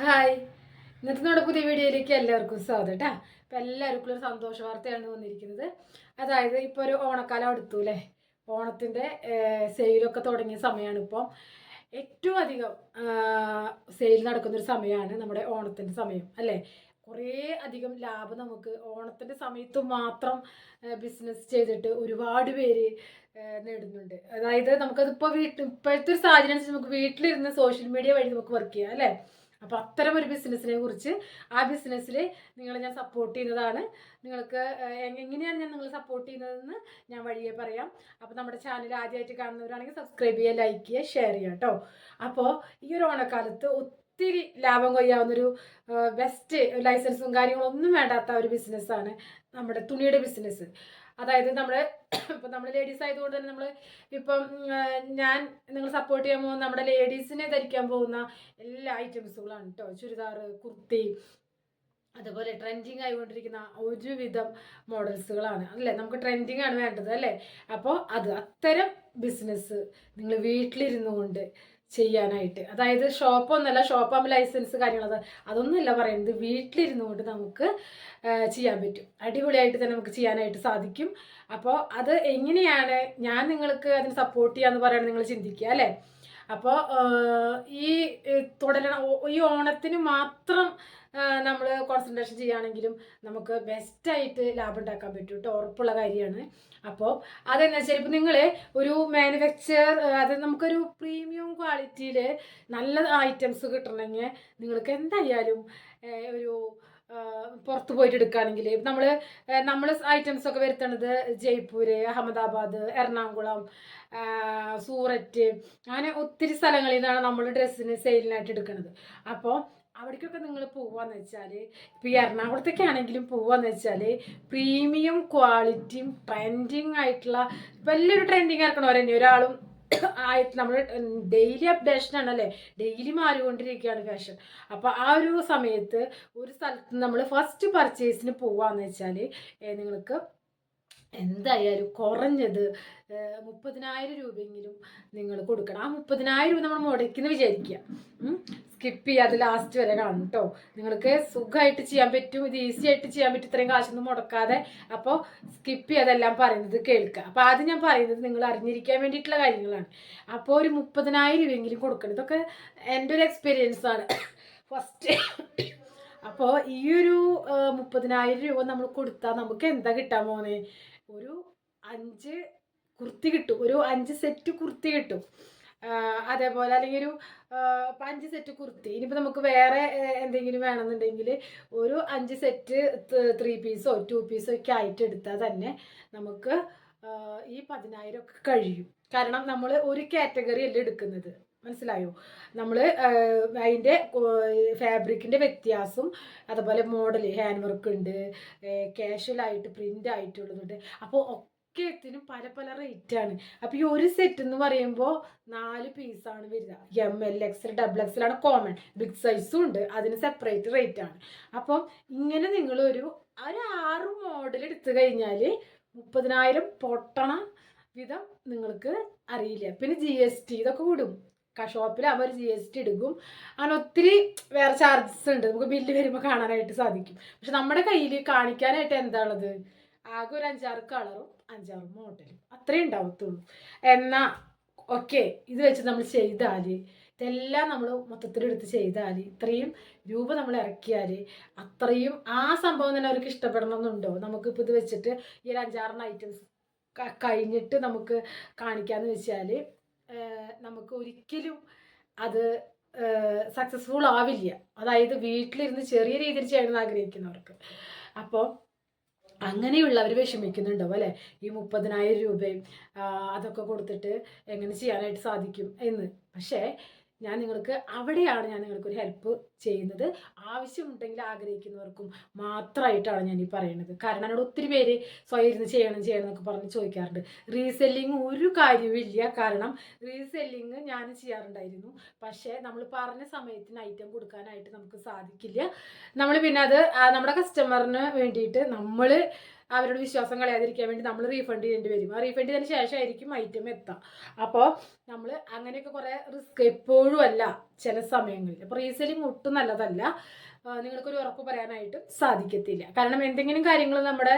Hi. ഇന്നത്തെ നമ്മുടെ പുതിയ വീഡിയോയിലേക്ക് എല്ലാവർക്കും സ്വാഗതം കേട്ടോ അപ്പോൾ എല്ലാവർക്കും ഒരു സന്തോഷ വാർത്തയാണ് വന്നിരിക്കുന്നത്. അതായത് ഇപ്പോൾ ഒരു ഓണക്കാലം അടുത്തു അല്ലേ ഓണത്തിന്റെ സെയിലൊക്കെ തുടങ്ങിയ സമയമാണ് ഇപ്പം. ഏറ്റവും അധികം സെയിൽ നടക്കുന്നൊരു സമയമാണ് നമ്മുടെ ഓണത്തിന്റെ സമയം അല്ലേ? കുറേ അധികം ലാഭം നമുക്ക് ഓണത്തിന്റെ സമയത്ത് മാത്രം ബിസിനസ് ചെയ്തിട്ട് ഒരുപാട് പേര് നേടുന്നുണ്ട്. അതായത് നമുക്കതിപ്പോൾ വീട്ടിൽ ഇപ്പോഴത്തെ ഒരു സാഹചര്യം അനുസരിച്ച് നമുക്ക് വീട്ടിലിരുന്ന് സോഷ്യൽ മീഡിയ വഴി നമുക്ക് വർക്ക് ചെയ്യാം അല്ലേ? അപ്പോൾ അത്തരം ഒരു ബിസിനസ്സിനെ കുറിച്ച് ആ ബിസിനസ്സിൽ നിങ്ങളെ ഞാൻ സപ്പോർട്ട് ചെയ്യുന്നതാണ്. നിങ്ങൾക്ക് എങ്ങനെയാണ് ഞാൻ നിങ്ങൾ സപ്പോർട്ട് ചെയ്യുന്നതെന്ന് ഞാൻ വഴിയെ പറയാം. അപ്പോൾ നമ്മുടെ ചാനൽ ആദ്യമായിട്ട് കാണുന്നവരാണെങ്കിൽ സബ്സ്ക്രൈബ് ചെയ്യുക ലൈക്ക് ചെയ്യുക ഷെയർ ചെയ്യുക കേട്ടോ അപ്പോൾ ഈ ഒരു ഓണക്കാലത്ത് ഒത്തിരി ലാഭം കൊയ്യാവുന്നൊരു ബെസ്റ്റ് ലൈസൻസും കാര്യങ്ങളൊന്നും വേണ്ടാത്ത ഒരു ബിസിനസ്സാണ് നമ്മുടെ തുണിയുടെ ബിസിനസ് അതായത് നമ്മൾ ഇപ്പം നമ്മൾ ലേഡീസ് ആയതുകൊണ്ട് തന്നെ നമ്മൾ ഇപ്പം ഞാൻ നിങ്ങൾ സപ്പോർട്ട് ചെയ്യാൻ പോകുന്ന നമ്മുടെ ലേഡീസിനെ ധരിക്കാൻ പോകുന്ന എല്ലാ ഐറ്റംസുകളാണ് കേട്ടോ ചുരിദാർ കുർത്തി അതുപോലെ ട്രെൻഡിങ് ആയിക്കൊണ്ടിരിക്കുന്ന ഒരുവിധം മോഡൽസുകളാണ് അല്ലേ? നമുക്ക് ട്രെൻഡിങ് ആണ് വേണ്ടത് അല്ലേ? അപ്പോൾ അത് അത്തരം ബിസിനസ് നിങ്ങൾ വീട്ടിലിരുന്നു കൊണ്ട് ചെയ്യാനായിട്ട്. അതായത് ഷോപ്പൊന്നല്ല ഷോപ്പ് ആകുമ്പോൾ ലൈസൻസ് കാര്യങ്ങളത് അതൊന്നുമല്ല പറയുന്നത് വീട്ടിലിരുന്നു കൊണ്ട് നമുക്ക് ചെയ്യാൻ പറ്റും. അടിപൊളിയായിട്ട് തന്നെ നമുക്ക് ചെയ്യാനായിട്ട് സാധിക്കും. അപ്പോൾ അത് എങ്ങനെയാണ് ഞാൻ നിങ്ങൾക്ക് അതിന് സപ്പോർട്ട് ചെയ്യാന്ന് പറയുന്നത് നിങ്ങൾ ചിന്തിക്കുക അല്ലേ? അപ്പോൾ ഈ തുടരണ ഈ ഓണത്തിന് മാത്രം നമ്മൾ കോൺസെൻട്രേഷൻ ചെയ്യുകയാണെങ്കിലും നമുക്ക് ബെസ്റ്റായിട്ട് ലാഭം ഉണ്ടാക്കാൻ പറ്റും കേട്ടോ ഉറപ്പുള്ള കാര്യമാണ്. അപ്പോൾ അതെന്ന് വെച്ചാൽ ഇപ്പോൾ നിങ്ങൾ ഒരു മാനുഫാക്ചർ അത് നമുക്കൊരു പ്രീമിയം ക്വാളിറ്റിയിൽ നല്ല ഐറ്റംസ് കിട്ടണമെങ്കിൽ നിങ്ങൾക്ക് എന്തായാലും ഒരു പുറത്ത് പോയിട്ട് എടുക്കുകയാണെങ്കിൽ നമ്മൾ നമ്മൾ ഐറ്റംസ് ഒക്കെ വരുത്തണത് ജയ്പൂർ അഹമ്മദാബാദ് എറണാകുളം സൂററ്റ് അങ്ങനെ ഒത്തിരി സ്ഥലങ്ങളിൽ നിന്നാണ് നമ്മൾ ഡ്രസ്സിന് സെയിലിനായിട്ട് എടുക്കുന്നത് അപ്പോൾ അവിടേക്കൊക്കെ നിങ്ങൾ പോവാന്ന് വെച്ചാൽ ഇപ്പോൾ ഈ എറണാകുളത്തൊക്കെ ആണെങ്കിലും പോവാന്ന് വെച്ചാൽ പ്രീമിയം ക്വാളിറ്റിയും ട്രെൻഡിങ് ആയിട്ടുള്ള ഇപ്പം എല്ലാവരും ട്രെൻഡിങ് തന്നെ ഒരാളും ആയിട്ട് നമ്മൾ ഡെയിലി അപ്ഡേഷൻ ആണല്ലേ? ഡെയിലി മാറിക്കൊണ്ടിരിക്കുകയാണ് ഫാഷൻ അപ്പോൾ ആ ഒരു സമയത്ത് ഒരു സ്ഥലത്ത് നമ്മൾ ഫസ്റ്റ് പർച്ചേസിന് പോവാന്ന് വെച്ചാൽ നിങ്ങൾക്ക് എന്തായാലും കുറഞ്ഞത് മുപ്പതിനായിരം രൂപയെങ്കിലും നിങ്ങൾ കൊടുക്കണം. ആ മുപ്പതിനായിരം രൂപ നമ്മൾ മുടക്കിന്ന് വിചാരിക്കുക. സ്കിപ്പ് ചെയ്യാതെ ലാസ്റ്റ് വരെ കാണും കേട്ടോ നിങ്ങൾക്ക് സുഖമായിട്ട് ചെയ്യാൻ പറ്റും. ഇത് ഈസി ആയിട്ട് ചെയ്യാൻ പറ്റും. ഇത്രയും കാശൊന്നും മുടക്കാതെ. അപ്പോൾ സ്കിപ്പ് ചെയ്യാതെല്ലാം പറയുന്നത് കേൾക്കുക. അപ്പോൾ ആദ്യം ഞാൻ പറയുന്നത് നിങ്ങൾ അറിഞ്ഞിരിക്കാൻ വേണ്ടിയിട്ടുള്ള കാര്യങ്ങളാണ്. അപ്പോൾ ഒരു മുപ്പതിനായിരം രൂപയെങ്കിലും കൊടുക്കണം. ഇതൊക്കെ എന്റെ ഒരു എക്സ്പീരിയൻസ് ആണ്. ഫസ്റ്റ് അപ്പോൾ ഈ ഒരു മുപ്പതിനായിരം രൂപ നമ്മൾ കൊടുത്താൽ നമുക്ക് എന്താ കിട്ടാൻ പോകുന്നത് ഒരു അഞ്ച് കുർത്തി കിട്ടും. ഒരു അഞ്ച് സെറ്റ് കുർത്തി കിട്ടും. അതേപോലെ അല്ലെങ്കിൽ ഒരു അഞ്ച് സെറ്റ് കുർത്തി. ഇനിയിപ്പോൾ നമുക്ക് വേറെ എന്തെങ്കിലും വേണമെന്നുണ്ടെങ്കിൽ ഒരു അഞ്ച് സെറ്റ് ത്രീ പീസോ ടു പീസോ ഒക്കെ ആയിട്ട് എടുത്താൽ തന്നെ നമുക്ക് ഈ പതിനായിരം ഒക്കെ കഴിയും. കാരണം നമ്മൾ ഒരു കാറ്റഗറി അല്ല എടുക്കുന്നത്. മനസ്സിലായോ? നമ്മൾ അതിന്റെ ഫാബ്രിക്കിന്റെ വ്യത്യാസം അതുപോലെ മോഡൽ ഹാൻഡ് വർക്ക് ഉണ്ട് കാഷ്വൽ ആയിട്ട് പ്രിന്റ് ആയിട്ടുള്ളതുണ്ട്. അപ്പോൾ ഒക്കെത്തിനും പല പല റേറ്റാണ് അപ്പോൾ ഈ ഒരു സെറ്റ് എന്ന് പറയുമ്പോൾ നാല് പീസാണ് വരിക. M L XL double XL ആണ് കോമൺ ബിഗ് സൈസും ഉണ്ട്. അതിന് സെപ്പറേറ്റ് റേറ്റ് ആണ്. അപ്പം ഇങ്ങനെ നിങ്ങളൊരു ഒരു ആറ് മോഡൽ എടുത്തു കഴിഞ്ഞാൽ മുപ്പതിനായിരം പൊട്ടണം വിധം നിങ്ങൾക്ക് അറിയില്ല. പിന്നെ ജി എസ് ടി ഇതൊക്കെ വിടും ഷോപ്പിൽ അവർ ജി എസ് ടി എടുക്കും. അങ്ങനെ ഒത്തിരി വേറെ ചാർജസ് ഉണ്ട്. നമുക്ക് ബില്ല് വരുമ്പോൾ കാണാനായിട്ട് സാധിക്കും. പക്ഷെ നമ്മുടെ കയ്യിൽ കാണിക്കാനായിട്ട് എന്താ ഉള്ളത് ആകെ ഒരു അഞ്ചാറ് കളറും അഞ്ചാറ് മോഡലും അത്രേ ഉണ്ടാവത്തുള്ളൂ. എന്നാൽ ഓക്കെ ഇത് വെച്ച് നമ്മൾ ചെയ്താൽ ഇതെല്ലാം നമ്മൾ മൊത്തത്തിലെടുത്ത് ചെയ്താൽ ഇത്രയും രൂപ നമ്മൾ ഇറക്കിയാൽ അത്രയും ആ സംഭവം തന്നെ അവർക്ക് ഇഷ്ടപ്പെടണമെന്നുണ്ടോ? നമുക്കിപ്പോൾ ഇത് വെച്ചിട്ട് ഈ ഒരു അഞ്ചാറിന് ഐറ്റംസ് കഴിഞ്ഞിട്ട് നമുക്ക് കാണിക്കാമെന്ന് വെച്ചാൽ നമുക്ക് ഒരിക്കലും അത് സക്സസ്ഫുൾ ആവില്ല. അതായത് വീട്ടിലിരുന്ന് ചെറിയ രീതിയിൽ ചെയ്യണമെന്ന് ആഗ്രഹിക്കുന്നവർക്ക്. അപ്പോൾ അങ്ങനെയുള്ളവർ വിഷമിക്കുന്നുണ്ടാവും അല്ലേ? ഈ മുപ്പതിനായിരം രൂപയും അതൊക്കെ കൊടുത്തിട്ട് എങ്ങനെ ചെയ്യാനായിട്ട് സാധിക്കും എന്ന്. പക്ഷേ ഞാൻ നിങ്ങൾക്ക് അവിടെയാണ് ഞാൻ നിങ്ങൾക്കൊരു ഹെൽപ്പ് ചെയ്യുന്നത്. ആവശ്യമുണ്ടെങ്കിൽ ആഗ്രഹിക്കുന്നവർക്കും മാത്രമായിട്ടാണ് ഞാൻ ഈ പറയുന്നത്. കാരണം എന്നോട് ഒത്തിരി പേര് സ്വയം ഇരുന്ന് ചെയ്യണം ചെയ്യണം എന്നൊക്കെ പറഞ്ഞ് ചോദിക്കാറുണ്ട്. റീസെല്ലിങ് ഒരു കാര്യവും കാരണം റീസെല്ലിങ് ഞാൻ ചെയ്യാറുണ്ടായിരുന്നു. പക്ഷേ നമ്മൾ പറഞ്ഞ സമയത്തിന് ഐറ്റം കൊടുക്കാനായിട്ട് നമുക്ക് സാധിക്കില്ല. നമ്മൾ പിന്നെ അത് നമ്മുടെ കസ്റ്റമറിന് വേണ്ടിയിട്ട് നമ്മൾ അവരോട് വിശ്വാസം കളയാതിരിക്കാൻ വേണ്ടി നമ്മൾ റീഫണ്ട് ചെയ്യേണ്ടി വരും. ആ റീഫണ്ട് ചെയ്തതിന് ശേഷമായിരിക്കും ഐറ്റം എത്താം അപ്പോൾ നമ്മൾ അങ്ങനെയൊക്കെ കുറേ റിസ്ക് എപ്പോഴും അല്ല ചില സമയങ്ങളിൽ. അപ്പോൾ റീസെല്ലിംഗ് ഒട്ടും നല്ലതല്ല. നിങ്ങൾക്കൊരു ഉറപ്പ് പറയാനായിട്ട് സാധിക്കത്തില്ല. കാരണം എന്തെങ്കിലും കാര്യങ്ങൾ നമ്മുടെ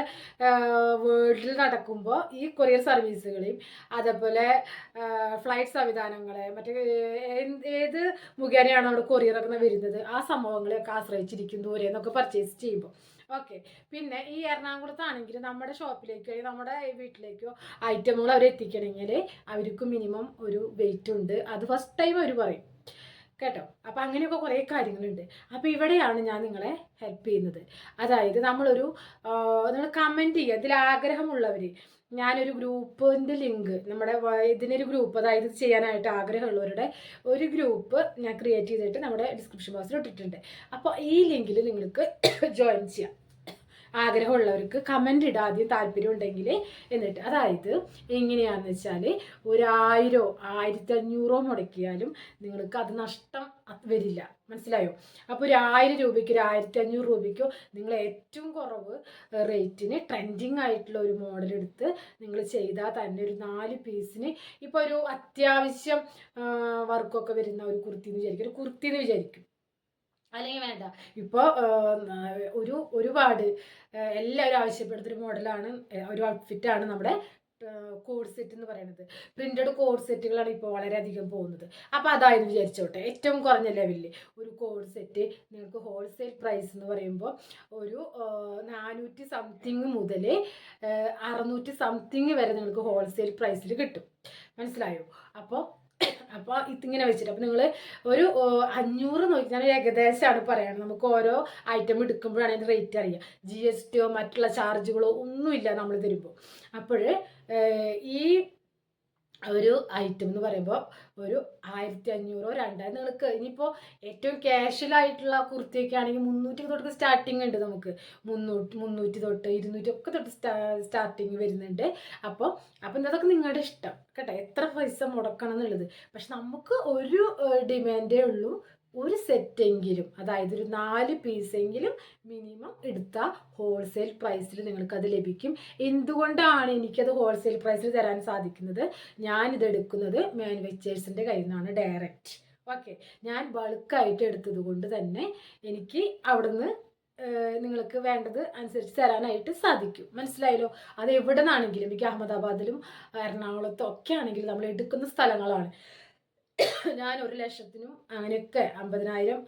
വേൾഡിൽ നടക്കുമ്പോൾ ഈ കൊറിയർ സർവീസുകളെയും അതേപോലെ ഫ്ലൈറ്റ് സംവിധാനങ്ങളെ മറ്റേ ഏത് മുഖേനയാണ് നമ്മുടെ കൊറിയറൊക്കെ വരുന്നത്? ആ സംഭവങ്ങളെയൊക്കെ ആശ്രയിച്ചിരിക്കും ദൂരെ നിന്നൊക്കെ പർച്ചേസ് ചെയ്യുമ്പോൾ ഓക്കെ. പിന്നെ ഈ എറണാകുളത്താണെങ്കിൽ നമ്മുടെ ഷോപ്പിലേക്കോ നമ്മുടെ വീട്ടിലേക്കോ ഐറ്റമുകൾ അവർ എത്തിക്കണമെങ്കിൽ അവർക്ക് മിനിമം ഒരു വെയിറ്റ് ഉണ്ട്. അത് ഫസ്റ്റ് ടൈം അവർ പറയും. കേട്ടോ? അപ്പോൾ അങ്ങനെയൊക്കെ കുറേ കാര്യങ്ങളുണ്ട്. അപ്പോൾ ഇവിടെയാണ് ഞാൻ നിങ്ങളെ ഹെൽപ്പ് ചെയ്യുന്നത്. അതായത് നമ്മളൊരു നിങ്ങൾ കമന്റ് ചെയ്യുക. ഇതിൽ ആഗ്രഹമുള്ളവർ ഞാനൊരു ഗ്രൂപ്പിന്റെ ലിങ്ക് നമ്മുടെ ഇതിനൊരു ഗ്രൂപ്പ് അതായത് ചെയ്യാനായിട്ട് ആഗ്രഹമുള്ളവരുടെ ഒരു ഗ്രൂപ്പ് ഞാൻ ക്രിയേറ്റ് ചെയ്തിട്ട് നമ്മുടെ ഡിസ്ക്രിപ്ഷൻ ബോക്സിൽ ഇട്ടിട്ടുണ്ട്. അപ്പോൾ ഈ ലിങ്കിൽ നിങ്ങൾക്ക് ജോയിൻ ചെയ്യാം. ആഗ്രഹമുള്ളവർക്ക് കമന്റ് ഇടാൻ ആദ്യം താല്പര്യം ഉണ്ടെങ്കിൽ എന്നിട്ട് അതായത് എങ്ങനെയാണെന്ന് വെച്ചാൽ ഒരായിരോ ആയിരത്തി അഞ്ഞൂറോ മുടക്കിയാലും നിങ്ങൾക്ക് അത് നഷ്ടം വരില്ല. മനസ്സിലായോ? അപ്പോൾ ഒരു ആയിരം രൂപയ്ക്ക് ഒരു ആയിരത്തി അഞ്ഞൂറ് രൂപയ്ക്കോ നിങ്ങൾ ഏറ്റവും കുറവ് റേറ്റിന് ട്രെൻഡിങ് ആയിട്ടുള്ള ഒരു മോഡൽ എടുത്ത് നിങ്ങൾ ചെയ്താൽ തന്നെ ഒരു നാല് പീസിന് ഇപ്പോൾ ഒരു അത്യാവശ്യം വർക്കൊക്കെ വരുന്ന ഒരു കുർത്തി എന്ന് വിചാരിക്കും. ഒരു കുർത്തി എന്ന് വിചാരിക്കും. അല്ലെങ്കിൽ വേണ്ട. ഇപ്പോൾ ഒരു ഒരുപാട് എല്ലാവരും ആവശ്യപ്പെടുന്നൊരു മോഡലാണ് ഒരു ഔട്ട്ഫിറ്റാണ് നമ്മുടെ കോഡ് സെറ്റ് എന്ന് പറയുന്നത്. പ്രിന്റഡ് കോഡ് സെറ്റുകളാണ് ഇപ്പോൾ വളരെയധികം പോകുന്നത്. അപ്പോൾ അതായത് വിചാരിച്ചോട്ടെ. ഏറ്റവും കുറഞ്ഞ ലെവലിൽ ഒരു കോഡ് സെറ്റ് നിങ്ങൾക്ക് ഹോൾസെയിൽ പ്രൈസ് എന്ന് പറയുമ്പോൾ ഒരു നാനൂറ്റി സംതിങ് മുതൽ അറുന്നൂറ്റി സംതിങ് വരെ നിങ്ങൾക്ക് ഹോൾസെയിൽ പ്രൈസിൽ കിട്ടും. മനസ്സിലായോ? അപ്പോൾ അപ്പോൾ ഇതിങ്ങനെ വെച്ചിട്ട് അപ്പോൾ നിങ്ങൾ ഒരു അഞ്ഞൂറ് നോക്കി ഞാൻ ഏകദേശമാണ് പറയുന്നത് നമുക്ക് ഓരോ ഐറ്റം എടുക്കുമ്പോഴാണ് അതിന്റെ റേറ്റ് അറിയുക ജി എസ് ടിയോ മറ്റുള്ള ചാർജുകളോ ഒന്നുമില്ല നമ്മൾ തരുമ്പോൾ അപ്പോൾ ഈ ഒരു ഐറ്റം എന്ന് പറയുമ്പോൾ ഒരു ആയിരത്തി അഞ്ഞൂറോ രണ്ടായിരം നിങ്ങൾക്ക് ഇനിയിപ്പോൾ ഏറ്റവും ക്യാഷ്വൽ ആയിട്ടുള്ള കുർത്തിയൊക്കെ ആണെങ്കിൽ മുന്നൂറ്റി തൊട്ട് സ്റ്റാർട്ടിങ് ഉണ്ട് നമുക്ക്. മുന്നൂറ്റി മുന്നൂറ്റി തൊട്ട് ഇരുന്നൂറ്റി ഒക്കെ തൊട്ട് സ്റ്റാ സ്റ്റാർട്ടിങ് വരുന്നുണ്ട്. അപ്പോൾ അപ്പം അതൊക്കെ നിങ്ങളുടെ ഇഷ്ടം. കേട്ടോ? എത്ര പൈസ മുടക്കണം എന്നുള്ളത്. പക്ഷെ നമുക്ക് ഒരു ഡിമാൻഡേ ഉള്ളൂ. ഒരു സെറ്റെങ്കിലും അതായത് ഒരു നാല് പീസെങ്കിലും മിനിമം എടുത്താൽ ഹോൾസെയിൽ പ്രൈസിൽ നിങ്ങൾക്കത് ലഭിക്കും. എന്തുകൊണ്ടാണ് എനിക്കത് ഹോൾസെയിൽ പ്രൈസിൽ തരാൻ സാധിക്കുന്നത്? ഞാനിത് എടുക്കുന്നത് മാനുഫാക്ചേഴ്സിന്റെ കയ്യിൽ നിന്നാണ് ഡയറക്റ്റ് ഓക്കെ ഞാൻ ബൾക്കായിട്ട് എടുത്തത് കൊണ്ട് തന്നെ എനിക്ക് അവിടുന്ന് നിങ്ങൾക്ക് വേണ്ടത് അനുസരിച്ച് തരാനായിട്ട് സാധിക്കും. മനസ്സിലായല്ലോ? അത് എവിടെ നിന്നാണെങ്കിലും എനിക്ക് അഹമ്മദാബാദിലും എറണാകുളത്തും ഒക്കെ ആണെങ്കിലും നമ്മൾ എടുക്കുന്ന സ്ഥലങ്ങളാണ്. ഞാൻ ഒരു ലക്ഷത്തിനും അങ്ങനെയൊക്കെ അമ്പതിനായിരം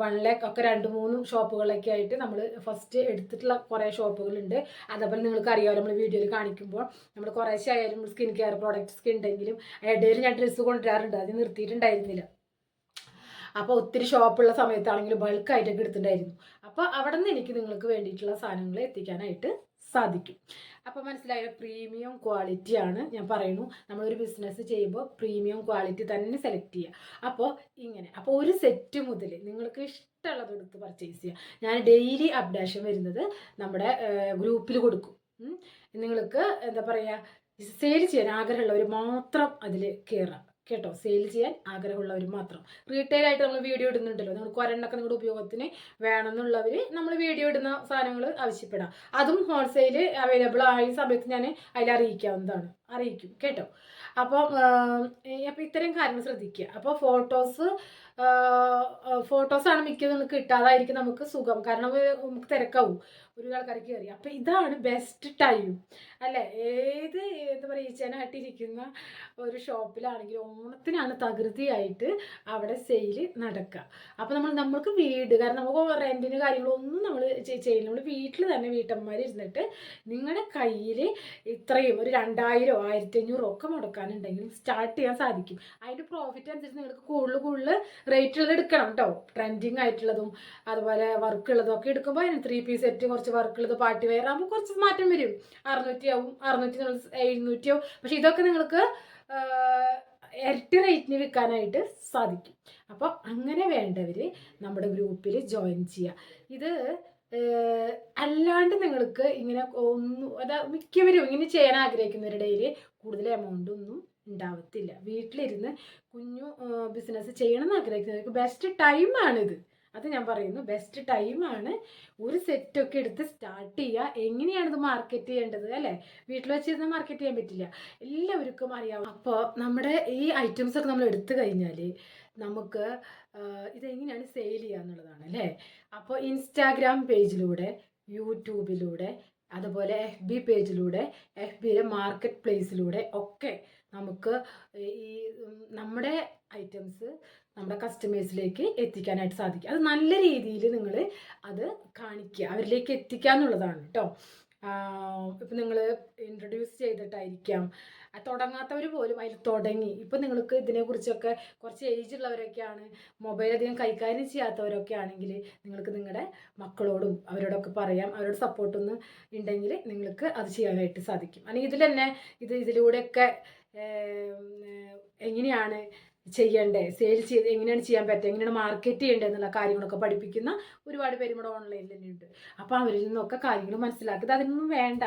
വൺ ലാക്ക് ഒക്കെ രണ്ട് മൂന്ന് ഷോപ്പുകളൊക്കെ ആയിട്ട് നമ്മൾ ഫസ്റ്റ് എടുത്തിട്ടുള്ള കുറേ ഷോപ്പുകളുണ്ട്. അതേപോലെ നിങ്ങൾക്ക് അറിയാമല്ലോ നമ്മൾ വീഡിയോയിൽ കാണിക്കുമ്പോൾ നമ്മൾ കുറേശ്ശെ ആയാലും സ്കിൻ കെയർ പ്രോഡക്റ്റ്സ് ഒക്കെ ഉണ്ടെങ്കിലും ഇടയിൽ ഞാൻ ഡ്രസ്സ് കൊണ്ടുവരാറുണ്ട്. അത് നിർത്തിയിട്ടുണ്ടായിരുന്നില്ല. അപ്പോൾ ഒത്തിരി ഷോപ്പുള്ള സമയത്താണെങ്കിലും ബൾക്കായിട്ടൊക്കെ എടുത്തിട്ടുണ്ടായിരുന്നു. അപ്പോൾ അവിടെ നിന്ന് എനിക്ക് നിങ്ങൾക്ക് വേണ്ടിയിട്ടുള്ള സാധനങ്ങൾ എത്തിക്കാനായിട്ട് സാധിക്കും. അപ്പോൾ മനസ്സിലായോ? പ്രീമിയം ക്വാളിറ്റിയാണ് ഞാൻ പറയുന്നു. നമ്മളൊരു ബിസിനസ് ചെയ്യുമ്പോൾ പ്രീമിയം ക്വാളിറ്റി തന്നെ സെലക്ട് ചെയ്യുക അപ്പോൾ ഇങ്ങനെ. അപ്പോൾ ഒരു സെറ്റ് മുതൽ നിങ്ങൾക്ക് ഇഷ്ടമുള്ളത് എടുത്ത് പർച്ചേസ് ചെയ്യുക ഞാൻ ഡെയിലി അപ്ഡേഷൻ വരുന്നത് നമ്മുടെ ഗ്രൂപ്പിൽ കൊടുക്കും. നിങ്ങൾക്ക് എന്താ പറയുക സെയിൽ ചെയ്യാൻ ആഗ്രഹമുള്ളവർ മാത്രം അതിൽ കയറാം കേട്ടോ സെയിൽ ചെയ്യാൻ ആഗ്രഹമുള്ളവർ മാത്രം. റീറ്റെയിൽ ആയിട്ട് നമ്മൾ വീഡിയോ ഇടുന്നുണ്ടല്ലോ നിങ്ങൾക്ക് ഒരെണ്ണൊക്കെ നിങ്ങളുടെ ഉപയോഗത്തിന് വേണമെന്നുള്ളവർ നമ്മൾ വീഡിയോ ഇടുന്ന സാധനങ്ങൾ ആവശ്യപ്പെടാം. അതും ഹോൾസെയിൽ അവൈലബിൾ ആയ സമയത്ത് ഞാൻ അതിൽ അറിയിക്കാവുന്നതാണ് അറിയിക്കും കേട്ടോ. അപ്പം അപ്പം ഇത്തരം കാര്യങ്ങൾ ശ്രദ്ധിക്കുക. അപ്പോൾ ഫോട്ടോസ് ഫോട്ടോസാണ് മിക്കത് കിട്ടാതായിരിക്കും നമുക്ക് സുഖം. കാരണം നമുക്ക് തിരക്കാവും. ഒരു ആൾക്കാർക്ക് കയറി അപ്പം ഇതാണ് ബെസ്റ്റ് ടൈം അല്ലേ? ഏത് എന്താ പറയുക ഈച്ചനായിട്ടിരിക്കുന്ന ഒരു ഷോപ്പിലാണെങ്കിൽ ഓണത്തിനാണ് തകൃതിയായിട്ട് അവിടെ സെയിൽ നടക്കുക. അപ്പോൾ നമ്മൾ നമ്മൾക്ക് വീട് കാരണം നമുക്ക് റെന്റിന് കാര്യങ്ങളൊന്നും നമ്മൾ ചെയ്യില്ല. നമ്മൾ വീട്ടിൽ തന്നെ വീട്ടമ്മമാർ ഇരുന്നിട്ട് നിങ്ങളുടെ കയ്യിൽ ഇത്രയും ഒരു രണ്ടായിരോ ആയിരത്തി അഞ്ഞൂറോ ഒക്കെ മുടക്കാനുണ്ടെങ്കിൽ സ്റ്റാർട്ട് ചെയ്യാൻ സാധിക്കും. അതിന്റെ പ്രോഫിറ്റ് അനുസരിച്ച് നിങ്ങൾക്ക് കൂടുതൽ കൂടുതൽ റേറ്റ് ഉള്ളത് എടുക്കണം കേട്ടോ ട്രെൻഡിങ് ആയിട്ടുള്ളതും അതുപോലെ വർക്ക് ഉള്ളതും ഒക്കെ എടുക്കുമ്പോൾ അതിന് ത്രീ പീസ് സെറ്റ് കുറച്ച് വർക്ക് ഉള്ളത് പാർട്ടി വെയർ ആകുമ്പോൾ കുറച്ച് മാറ്റം വരും. അറുന്നൂറ്റി ആവും അറുന്നൂറ്റി എഴുന്നൂറ്റി ആവും പക്ഷേ ഇതൊക്കെ നിങ്ങൾക്ക് ഇരട്ടി റേറ്റിന് വിൽക്കാനായിട്ട് സാധിക്കും. അപ്പോൾ അങ്ങനെ വേണ്ടവർ നമ്മുടെ ഗ്രൂപ്പിൽ ജോയിൻ ചെയ്യുക. ഇത് അല്ലാണ്ട് നിങ്ങൾക്ക് ഇങ്ങനെ ഒന്നും അതാ മിക്കവരും ഇങ്ങനെ ചെയ്യാൻ ആഗ്രഹിക്കുന്നവരുടെ കയ്യിൽ കൂടുതൽ എമൗണ്ട് ഒന്നും ഉണ്ടാവത്തില്ല. വീട്ടിലിരുന്ന് കുഞ്ഞു ബിസിനസ് ചെയ്യണം എന്ന് ആഗ്രഹിക്കുന്നവർക്ക് ബെസ്റ്റ് ടൈമാണിത് അത് ഞാൻ പറയുന്നു. ബെസ്റ്റ് ടൈമാണ് ഒരു സെറ്റൊക്കെ എടുത്ത് സ്റ്റാർട്ട് ചെയ്യുക. എങ്ങനെയാണ് ഇത് മാർക്കറ്റ് ചെയ്യേണ്ടത് അല്ലേ? വീട്ടിൽ വെച്ചിരുന്ന് മാർക്കറ്റ് ചെയ്യാൻ പറ്റില്ല. എല്ലാവർക്കും അറിയാം. അപ്പോൾ നമ്മുടെ ഈ ഐറ്റംസ് ഒക്കെ നമ്മൾ എടുത്തു കഴിഞ്ഞാൽ നമുക്ക് ഇതെങ്ങനെയാണ് സെയിൽ ചെയ്യുക എന്നുള്ളതാണ് അല്ലേ? അപ്പോൾ ഇൻസ്റ്റാഗ്രാം പേജിലൂടെ യൂട്യൂബിലൂടെ അതുപോലെ എഫ് ബി പേജിലൂടെ എഫ് ബിയിലെ മാർക്കറ്റ് പ്ലേസിലൂടെ ഒക്കെ നമുക്ക് ഈ നമ്മുടെ ഐറ്റംസ് നമ്മുടെ കസ്റ്റമേഴ്സിലേക്ക് എത്തിക്കാനായിട്ട് സാധിക്കും. അത് നല്ല രീതിയിൽ നിങ്ങൾ അത് കാണിക്കുക അവരിലേക്ക് എത്തിക്കുക എന്നുള്ളതാണ് കേട്ടോ ഇപ്പം നിങ്ങൾ ഇൻട്രൊഡ്യൂസ് ചെയ്തിട്ടായിരിക്കാം. തുടങ്ങാത്തവർ പോലും അതിൽ തുടങ്ങി. ഇപ്പം നിങ്ങൾക്ക് ഇതിനെക്കുറിച്ചൊക്കെ കുറച്ച് ഏജ് ഉള്ളവരൊക്കെയാണ് മൊബൈൽ അധികം കൈകാര്യം ചെയ്യാത്തവരൊക്കെ ആണെങ്കിൽ നിങ്ങൾക്ക് നിങ്ങളുടെ മക്കളോടും അവരോടൊക്കെ പറയാം. അവരോട് സപ്പോർട്ടൊന്ന് ഉണ്ടെങ്കിൽ നിങ്ങൾക്ക് അത് ചെയ്യാനായിട്ട് സാധിക്കും. അല്ലെങ്കിൽ ഇതിൽ തന്നെ ഇത് ഇതിലൂടെയൊക്കെ എങ്ങനെയാണ് ചെയ്യണ്ടേ? സെയിൽ ചെയ്ത് എങ്ങനെയാണ് ചെയ്യാൻ പറ്റുക? എങ്ങനെയാണ് മാർക്കറ്റ് ചെയ്യേണ്ടത് എന്നുള്ള കാര്യങ്ങളൊക്കെ പഠിപ്പിക്കുന്ന ഒരുപാട് പേര് ഇവിടെ ഓൺലൈനിൽ തന്നെ ഉണ്ട് അപ്പോൾ അവരിൽ നിന്നൊക്കെ കാര്യങ്ങൾ മനസ്സിലാക്കി അതിനൊന്നും വേണ്ട.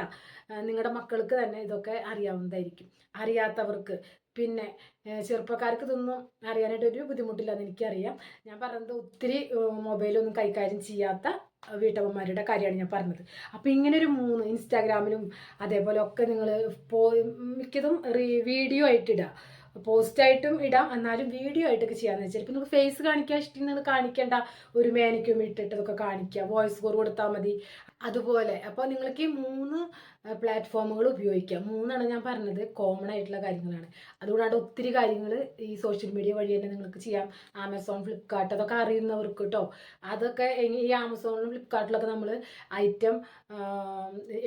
നിങ്ങളുടെ മക്കൾക്ക് തന്നെ ഇതൊക്കെ അറിയാവുന്നതായിരിക്കും. അറിയാത്തവർക്ക്. പിന്നെ ചെറുപ്പക്കാർക്ക് ഇതൊന്നും അറിയാനായിട്ട് ഒരു ബുദ്ധിമുട്ടില്ലെന്ന് എനിക്കറിയാം. ഞാൻ പറഞ്ഞത് ഒത്തിരി മൊബൈലൊന്നും കൈകാര്യം ചെയ്യാത്ത വീട്ടമ്മമാരുടെ കാര്യമാണ് ഞാൻ പറഞ്ഞത്. അപ്പോൾ ഇങ്ങനെ ഒരു മൂന്ന് ഇൻസ്റ്റാഗ്രാമിലും അതേപോലെ ഒക്കെ നിങ്ങൾ പോ മിക്കതും വീഡിയോ ആയിട്ടിടുക പോസ്റ്റായിട്ടും ഇടാം. എന്നാലും വീഡിയോ ആയിട്ടൊക്കെ ചെയ്യാന്ന് വെച്ചാൽ ഇപ്പം നിങ്ങൾക്ക് ഫേസ് കാണിക്കാൻ ഇഷ്ടം കാണിക്കേണ്ട. ഒരു മേനിക്കും ഇട്ടിട്ടതൊക്കെ കാണിക്കുക വോയിസ് കോർ കൊടുത്താൽ മതി. അതുപോലെ. അപ്പോൾ നിങ്ങൾക്ക് ഈ മൂന്ന് പ്ലാറ്റ്ഫോമുകൾ ഉപയോഗിക്കാം മൂന്നാണ് ഞാൻ പറഞ്ഞത് കോമൺ ആയിട്ടുള്ള കാര്യങ്ങളാണ്. അതുകൂടാണ്ട് ഒത്തിരി കാര്യങ്ങൾ ഈ സോഷ്യൽ മീഡിയ വഴി തന്നെ നിങ്ങൾക്ക് ചെയ്യാം. ആമസോൺ ഫ്ലിപ്കാർട്ട് അതൊക്കെ അറിയുന്നവർക്ക് കേട്ടോ അതൊക്കെ ഈ ആമസോണിലും ഫ്ലിപ്കാർട്ടിലൊക്കെ നമ്മൾ ഐറ്റം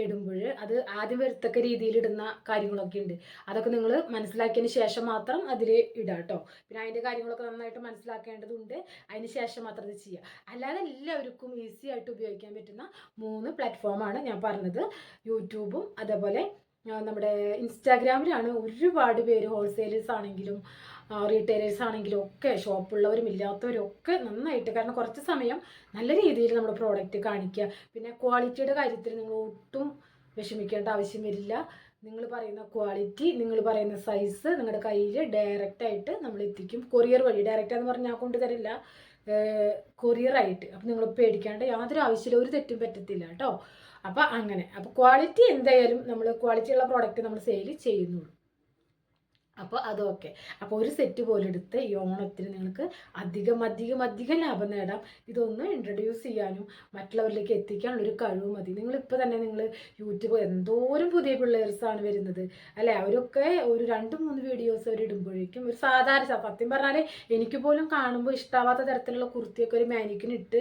ഇടുമ്പോൾ അത് ആദ്യം വരത്തക്ക രീതിയിൽ ഇടുന്ന കാര്യങ്ങളൊക്കെ ഉണ്ട്. അതൊക്കെ നിങ്ങൾ മനസ്സിലാക്കിയതിന് ശേഷം മാത്രം അതിൽ ഇടുക കേട്ടോ പിന്നെ അതിന്റെ കാര്യങ്ങളൊക്കെ നന്നായിട്ട് മനസ്സിലാക്കേണ്ടതുണ്ട്. അതിന് ശേഷം മാത്രം അത് ചെയ്യുക. അല്ലാതെ എല്ലാവർക്കും ഈസി ആയിട്ട് ഉപയോഗിക്കാൻ പറ്റുന്ന മൂന്ന് പ്ലാറ്റ്ഫോമാണ് ഞാൻ പറഞ്ഞത്. യൂട്യൂബും അതേപോലെ നമ്മുടെ ഇൻസ്റ്റാഗ്രാമിലാണ് ഒരുപാട് പേര് ഹോൾസെയിലേഴ്സ് ആണെങ്കിലും റീറ്റെയിലേഴ്സ് ആണെങ്കിലും ഒക്കെ ഷോപ്പുള്ളവരും ഇല്ലാത്തവരും ഒക്കെ നന്നായിട്ട്. കാരണം കുറച്ച് സമയം നല്ല രീതിയിൽ നമ്മുടെ പ്രോഡക്റ്റ് കാണിക്കുക. പിന്നെ ക്വാളിറ്റിയുടെ കാര്യത്തിൽ നിങ്ങൾ ഒട്ടും വിഷമിക്കേണ്ട ആവശ്യം വരില്ല. നിങ്ങൾ പറയുന്ന ക്വാളിറ്റി നിങ്ങൾ പറയുന്ന സൈസ് നിങ്ങളുടെ കയ്യിൽ ഡയറക്റ്റ് ആയിട്ട് നമ്മൾ എത്തിക്കും. കൊറിയർ വഴി. ഡയറക്റ്റ് എന്ന് പറഞ്ഞാൽ കൊണ്ട് തരില്ല. കൊറിയർ ആയിട്ട്. അപ്പം നിങ്ങൾ പേടിക്കാണ്ട് യാതൊരു ആവശ്യമില്ല. ഒരു തെറ്റും പറ്റത്തില്ല കേട്ടോ. അപ്പം അങ്ങനെ. അപ്പോൾ ക്വാളിറ്റി എന്തായാലും നമ്മൾ ക്വാളിറ്റി ഉള്ള പ്രോഡക്റ്റ് നമ്മൾ സെയിൽ ചെയ്യുന്നുള്ളൂ. അപ്പോൾ അതൊക്കെ അപ്പോൾ ഒരു സെറ്റ് പോലെ എടുത്ത് ഈ ഓണത്തിന് നിങ്ങൾക്ക് അധികം അധികം അധികം ലാഭം നേടാം. ഇതൊന്ന് ഇൻട്രൊഡ്യൂസ് ചെയ്യാനും മറ്റുള്ളവരിലേക്ക് എത്തിക്കാനുള്ള ഒരു കഴിവ് മതി. നിങ്ങളിപ്പോൾ തന്നെ നിങ്ങൾ യൂട്യൂബ് എന്തോരം പുതിയ പിള്ളേഴ്സാണ് വരുന്നത്. അല്ലേ? അവരൊക്കെ ഒരു രണ്ട് മൂന്ന് വീഡിയോസ് അവർ ഇടുമ്പോഴേക്കും ഒരു സാധാരണ സത്യം പറഞ്ഞാൽ എനിക്ക് പോലും കാണുമ്പോൾ ഇഷ്ടാവാത്ത തരത്തിലുള്ള കുർത്തിയൊക്കെ ഒരു മാനിക്കിനിട്ട്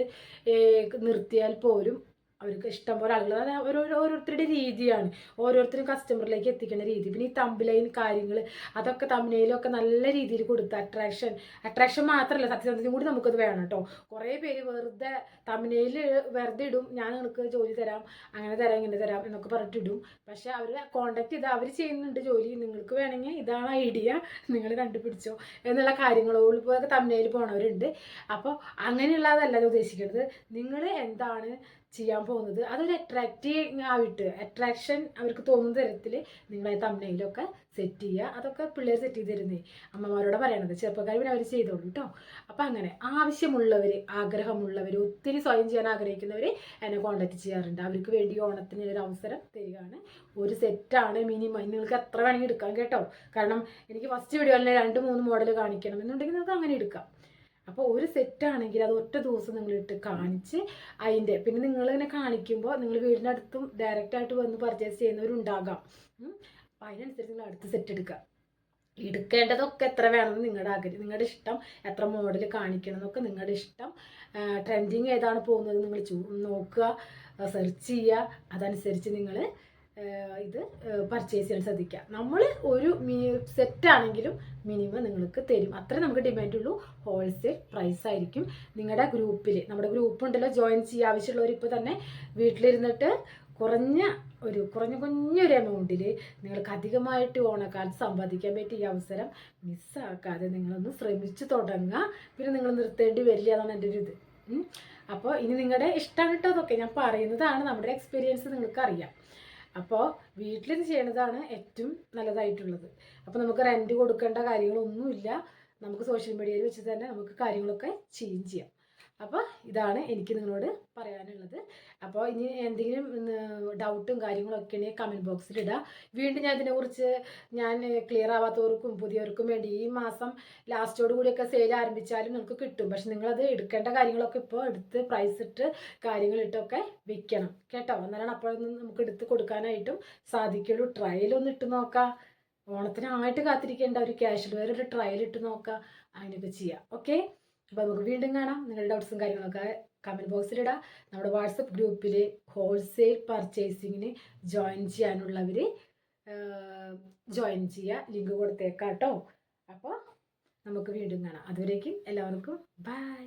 നിർത്തിയാൽ പോലും അവർക്ക് ഇഷ്ടം പോലെ ആളുകൾ അതായത് ഓരോ ഓരോരുത്തരുടെ രീതിയാണ്. ഓരോരുത്തരും കസ്റ്റമറിലേക്ക് എത്തിക്കുന്ന രീതി. പിന്നെ ഈ തമ്പിലൈൻ കാര്യങ്ങൾ അതൊക്കെ തമ്മിലൊക്കെ നല്ല രീതിയിൽ കൊടുത്ത് അട്രാക്ഷൻ അട്രാക്ഷൻ മാത്രമല്ല സത്യസന്ധതയും കൂടി നമുക്കത് വേണം കേട്ടോ. കുറേ പേര് വെറുതെ തമ്മിലയിൽ വെറുതെ ഇടും. ഞാൻ നിങ്ങൾക്ക് ജോലി തരാം അങ്ങനെ തരാം ഇങ്ങനെ തരാം എന്നൊക്കെ പറഞ്ഞിട്ട് ഇടും. പക്ഷെ അവർ കോണ്ടാക്ട് ചെയ്ത് അവർ ചെയ്യുന്നുണ്ട് ജോലി. നിങ്ങൾക്ക് വേണമെങ്കിൽ ഇതാണ് ഐഡിയ നിങ്ങൾ കണ്ടുപിടിച്ചോ എന്നുള്ള കാര്യങ്ങളോട് ഇപ്പോൾ തമ്മിലയിൽ പോണവരുണ്ട്. അപ്പോൾ അങ്ങനെയുള്ളതല്ല ഉദ്ദേശിക്കുന്നത് നിങ്ങൾ എന്താണ് ചെയ്യാൻ പോകുന്നത്. അതൊരു അട്രാക്റ്റീവ് ആയിട്ട് അട്രാക്ഷൻ അവർക്ക് തോന്നുന്ന തരത്തിൽ നിങ്ങളെ ആ തമ്മനയിലൊക്കെ സെറ്റ് ചെയ്യുക. അതൊക്കെ പിള്ളേർ സെറ്റ് ചെയ്ത് തരുന്നേ അമ്മമാരോട് പറയണത്. ചെറുപ്പക്കാർ പിന്നെ അവർ ചെയ്തോളൂ കേട്ടോ അപ്പം അങ്ങനെ ആവശ്യമുള്ളവർ ആഗ്രഹമുള്ളവർ ഒത്തിരി സ്വയം ചെയ്യാൻ ആഗ്രഹിക്കുന്നവർ എന്നെ കോൺടാക്ട് ചെയ്യാറുണ്ട്. അവർക്ക് വേണ്ടി ഓണത്തിന് ഒരു അവസരം തരികയാണ്. ഒരു സെറ്റാണ് മിനിമം നിങ്ങൾക്ക് എത്ര വേണമെങ്കിൽ എടുക്കാം കേട്ടോ. കാരണം എനിക്ക് ഫസ്റ്റ് വീഡിയോ തന്നെ രണ്ട് മൂന്ന് മോഡൽ കാണിക്കണം എന്നുണ്ടെങ്കിൽ നിങ്ങൾക്ക് അങ്ങനെ എടുക്കാം. അപ്പോൾ ഒരു സെറ്റ് ആണെങ്കിൽ അത് ഒറ്റ ദിവസം നിങ്ങൾ ഇട്ട് കാണിച്ച് അതിന്റെ പിന്നെ നിങ്ങൾ ഇങ്ങനെ കാണിക്കുമ്പോൾ നിങ്ങൾ വീടിന്റെ അടുത്തും ഡയറക്റ്റ് ആയിട്ട് വന്ന് പർച്ചേസ് ചെയ്യുന്നവരുണ്ടാകാം. അപ്പം അതിനനുസരിച്ച് നിങ്ങൾ അടുത്ത സെറ്റ് എടുക്കുക. എടുക്കേണ്ടതൊക്കെ എത്ര വേണമെന്ന് നിങ്ങളുടെ ആഗ്രഹം നിങ്ങളുടെ ഇഷ്ടം എത്ര മോഡൽ കാണിക്കണം എന്നൊക്കെ നിങ്ങളുടെ ഇഷ്ടം. ട്രെൻഡിങ് ഏതാണ് പോകുന്നത് നിങ്ങൾ നോക്കുക സെർച്ച് ചെയ്യുക. അതനുസരിച്ച് നിങ്ങൾ ഇത് പർച്ചേസ് ചെയ്യാൻ ശ്രദ്ധിക്കുക. നമ്മൾ ഒരു സെറ്റ് ആണെങ്കിലും മിനിമം നിങ്ങൾക്ക് തരും. അത്രേ നമുക്ക് ഡിമാൻഡ് ഉള്ളൂ. ഹോൾസെയിൽ പ്രൈസ് ആയിരിക്കും. നിങ്ങളുടെ ഗ്രൂപ്പിൽ നമ്മുടെ ഗ്രൂപ്പ് ഉണ്ടല്ലോ ജോയിൻ ചെയ്യുക ആവശ്യമുള്ളവർ ഇപ്പോൾ തന്നെ വീട്ടിലിരുന്നിട്ട് കുറഞ്ഞ ഒരു കുറഞ്ഞ കുഞ്ഞൊരു എമൗണ്ടിൽ നിങ്ങൾക്ക് അധികമായിട്ട് ഓണക്കാലത്ത് സമ്പാദിക്കാൻ പറ്റിയ അവസരം മിസ്സാക്കാതെ നിങ്ങളൊന്ന് ശ്രമിച്ചു തുടങ്ങുക. പിന്നെ നിങ്ങൾ നിർത്തേണ്ടി വരില്ല എന്നാണ് എന്റെ ഒരു ഇത്. അപ്പോൾ ഇനി നിങ്ങളുടെ ഇഷ്ടമാണ് കേട്ടോ ഞാൻ പറയുന്നതാണ്. നമ്മുടെ എക്സ്പീരിയൻസ് നിങ്ങൾക്ക് അറിയാം. അപ്പോൾ വീട്ടിലിത് ചെയ്യണതാണ് ഏറ്റവും നല്ലതായിട്ടുള്ളത്. അപ്പോൾ നമുക്ക് റെന്റ് കൊടുക്കേണ്ട കാര്യങ്ങളൊന്നുമില്ല. നമുക്ക് സോഷ്യൽ മീഡിയയിൽ വെച്ച് തന്നെ നമുക്ക് കാര്യങ്ങളൊക്കെ ചെയ്യും ചെയ്യാം. അപ്പോൾ ഇതാണ് എനിക്ക് നിങ്ങളോട് പറയാനുള്ളത്. അപ്പോൾ ഇനി എന്തെങ്കിലും ഡൗട്ടും കാര്യങ്ങളൊക്കെ ഉണ്ടെങ്കിൽ കമന്റ് ബോക്സിൽ ഇടുക വീണ്ടും ഞാൻ ഇതിനെക്കുറിച്ച് ഞാൻ ക്ലിയർ ആവാത്തവർക്കും പുതിയവർക്കും വേണ്ടി ഈ മാസം ലാസ്റ്റോട് കൂടിയൊക്കെ സെയിൽ ആരംഭിച്ചാലും നിങ്ങൾക്ക് കിട്ടും. പക്ഷെ നിങ്ങളത് എടുക്കേണ്ട കാര്യങ്ങളൊക്കെ ഇപ്പോൾ എടുത്ത് പ്രൈസ് ഇട്ട് കാര്യങ്ങളിട്ടൊക്കെ വിൽക്കണം കേട്ടോ? എന്നാലാണ് അപ്പോഴൊന്നും നമുക്ക് എടുത്ത് കൊടുക്കാനായിട്ടും സാധിക്കുള്ളൂ. ട്രയൽ ഒന്ന് ഇട്ട് നോക്കാം. ഓണത്തിനായിട്ട് കാത്തിരിക്കേണ്ട ഒരു ക്യാഷിൽ ഒരു ട്രയൽ ഇട്ട് നോക്കാം. അങ്ങനെയൊക്കെ ചെയ്യാം. ഓക്കെ അപ്പോൾ നമുക്ക് വീണ്ടും കാണാം. നിങ്ങളുടെ ഡൗട്ട്സും കാര്യങ്ങളൊക്കെ കമന്റ് ബോക്സിലിടാം നമ്മുടെ വാട്സപ്പ് ഗ്രൂപ്പിൽ ഹോൾസെയിൽ പർച്ചേസിങ്ങിന് ജോയിൻ ചെയ്യാനുള്ളവർ ജോയിൻ ചെയ്യുക ലിങ്ക് കൊടുത്തേക്കാം കേട്ടോ അപ്പോൾ നമുക്ക് വീണ്ടും കാണാം. അതുവരേക്കും എല്ലാവർക്കും ബൈ